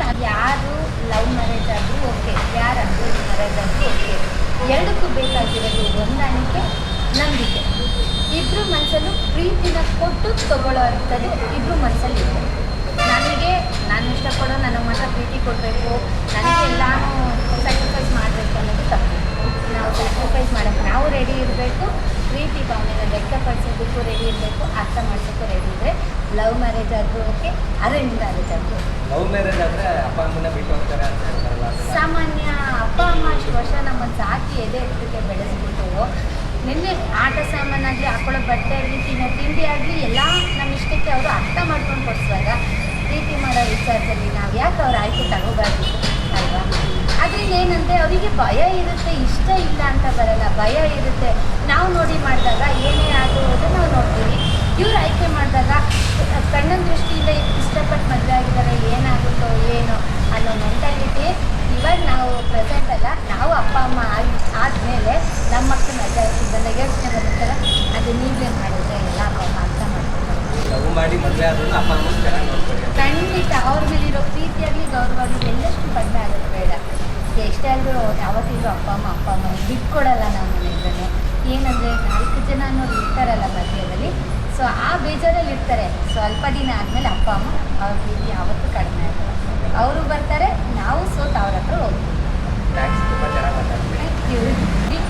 ನಾವು ಯಾರು love marriage ಆದರೂ ಓಕೆ ಯಾರು ಅರೇಂಜ್ ಮ್ಯಾರೇಜ್ ಆದರೂ ಓಕೆ ಎರಡಕ್ಕೂ ಬೇಕಾಗಿರೋದು ಹೊಂದಾಣಿಕೆ, ನಂಬಿಕೆ. ಇಬ್ಬರು ಮನಸ್ಸಲ್ಲೂ ಪ್ರೀತಿನ ಕೊಟ್ಟು ತಗೊಳ್ಳೋ ಅಂಥದ್ದು ಇಬ್ಬರು ಮನಸ್ಸಲ್ಲಿ ನನಗೆ ನಾನು ಇಷ್ಟಪಡೋ ನನ್ನ ಮಠ ಪ್ರೀತಿ ಕೊಡಬೇಕು. ರೆಡಿ ಇರಬೇಕು. ಪ್ರೀತಿ ಭಾವನೆನ ವ್ಯಕ್ತಪಡಿಸೋದಕ್ಕೂ ರೆಡಿ ಇರಬೇಕು. ಅರ್ಥ ಮಾಡೋದಕ್ಕೂ ರೆಡಿ ಇದ್ದರೆ ಲವ್ ಮ್ಯಾರೇಜ್ ಆದರೂ ಓಕೆ ಅರೇಂಜ್ ಮ್ಯಾರೇಜ್ ಆದರೂ ಲವ್ ಮ್ಯಾರೇಜ್ ಆದರೆ ಅಪ್ಪ ಅಮ್ಮನ ಬಿಟ್ಟು ಹೋಗ್ತಾರೆ ಅಂತ ಹೇಳ್ತಾರಲ್ಲ ಸಾಮಾನ್ಯ ಅಪ್ಪ ಅಮ್ಮ ಅಷ್ಟು ವರ್ಷ ನಮ್ಮ ಸಾಕಿ ಎದೆ ಎತ್ತಕ್ಕೆ ಬೆಳೆಸ್ಬಿಟ್ಟು ನಿನ್ನೆ ಆಟ ಸಾಮಾನಾಗಲಿ ಹಾಕೊಳ್ಳೋ ಬಟ್ಟೆ ಆಗಲಿ ತಿನ್ನೋ ತಿಂಡಿ ಆಗಲಿ ಎಲ್ಲ ನಮ್ಮ ಇಷ್ಟಕ್ಕೆ ಅವರು ಅರ್ಥ ಮಾಡ್ಕೊಂಡು ಕೊಡಿಸುವಾಗ ಪ್ರೀತಿ ಮಾಡೋ ವಿಚಾರದಲ್ಲಿ ನಾವು ಯಾಕೆ ಅವ್ರ ಆಯ್ಕೆ ತಗೋಬಾರ್ದು ಅಲ್ವಾ? ಅದರಿಂದ ಏನಂದರೆ ಅವರಿಗೆ ಭಯ ಇರುತ್ತೆ ಇಷ್ಟ ಇಲ್ಲ ಅಂತ ಬರಲ್ಲ ಭಯ ಇರುತ್ತೆ. ನಾವು ನೋಡಿ ಮಾಡಿದಾಗ ಏನೇ ಆಗುವುದು ನಾವು ನೋಡ್ತೀವಿ. ಇವ್ರು ಆಯ್ಕೆ ಮಾಡಿದಾಗ ಕಣ್ಣನ ದೃಷ್ಟಿಯಿಂದ ಇಷ್ಟಪಟ್ಟು ಮದುವೆ ಆಗಿದ್ದಾರೆ ಏನಾಗುತ್ತೋ ಏನೋ ಅನ್ನೋ ಮೆಂಟಾಲಿಟಿ ಇವಾಗ ನಾವು ಪ್ರೆಸೆಂಟ್ ಅಲ್ಲ ನಾವು ಅಪ್ಪ ಅಮ್ಮ ಆಗಿ ಆದಮೇಲೆ ನಮ್ಮ ಮಕ್ಕಳು ಮದುವೆ ಆಗ್ತಿದ್ದಲ್ಲ ಯೋಚನೆ ಬರುತ್ತಲ್ಲ ಅದು ನೀವೇನು ಮಾಡಿದ್ರೆ ಎಲ್ಲ ಅಪ್ಪ ಅಮ್ಮ ಅರ್ಥ ಮಾಡ್ತಾರೆ. ಖಂಡಿತ ಅವ್ರ ಮೇಲಿರೋ ಪ್ರೀತಿಯಾಗಲಿ ಗೌರವ ಆಗಲಿ ಎಲ್ಲಷ್ಟು ಕಡಿಮೆ ಆಗೋದು ಬೇಡ. ಎಷ್ಟೇ ಆದರೂ ಯಾವತ್ತಿದ್ರು ಅಪ್ಪ ಅಮ್ಮ ಅಪ್ಪ ಅಮ್ಮ ಬಿಟ್ಕೊಡಲ್ಲ ನಾವು ಮನೆಯಿಂದಲೇ. ಏನಂದರೆ ನಾಲ್ಕು ಜನ ಅನ್ನೋರು ಇರ್ತಾರಲ್ಲ ಮಧ್ಯದಲ್ಲಿ ಸೊ ಆ ಬೇಜಾರಲ್ಲಿ ಇರ್ತಾರೆ. ಸ್ವಲ್ಪ ದಿನ ಆದಮೇಲೆ ಅಪ್ಪ ಅಮ್ಮ ಅವ್ರ ಪ್ರೀತಿ ಯಾವತ್ತೂ ಕಡಿಮೆ ಆಗಲ್ಲ. ಅವರು ಬರ್ತಾರೆ ನಾವು ಸೋತ್ ಅವ್ರ ಹತ್ರ ಹೋಗ್ತೀವಿ. ಥ್ಯಾಂಕ್ ಯು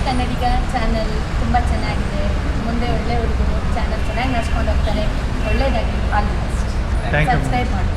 ಕನ್ನಡಿಗ ಚಾನಲ್ ತುಂಬ ಚೆನ್ನಾಗಿದೆ. ಮುಂದೆ ಒಳ್ಳೆ ಹುಡುಗರು ಚಾನಲ್ ಚೆನ್ನಾಗಿ ನಡ್ಸ್ಕೊಂಡು ಹೋಗ್ತಾರೆ. ಒಳ್ಳೇದಾಗಿ ಆಲ್ ದಿ ಬೆಸ್ಟ್ ಸಬ್ಸ್ಕ್ರೈಬ್ ಮಾಡಿ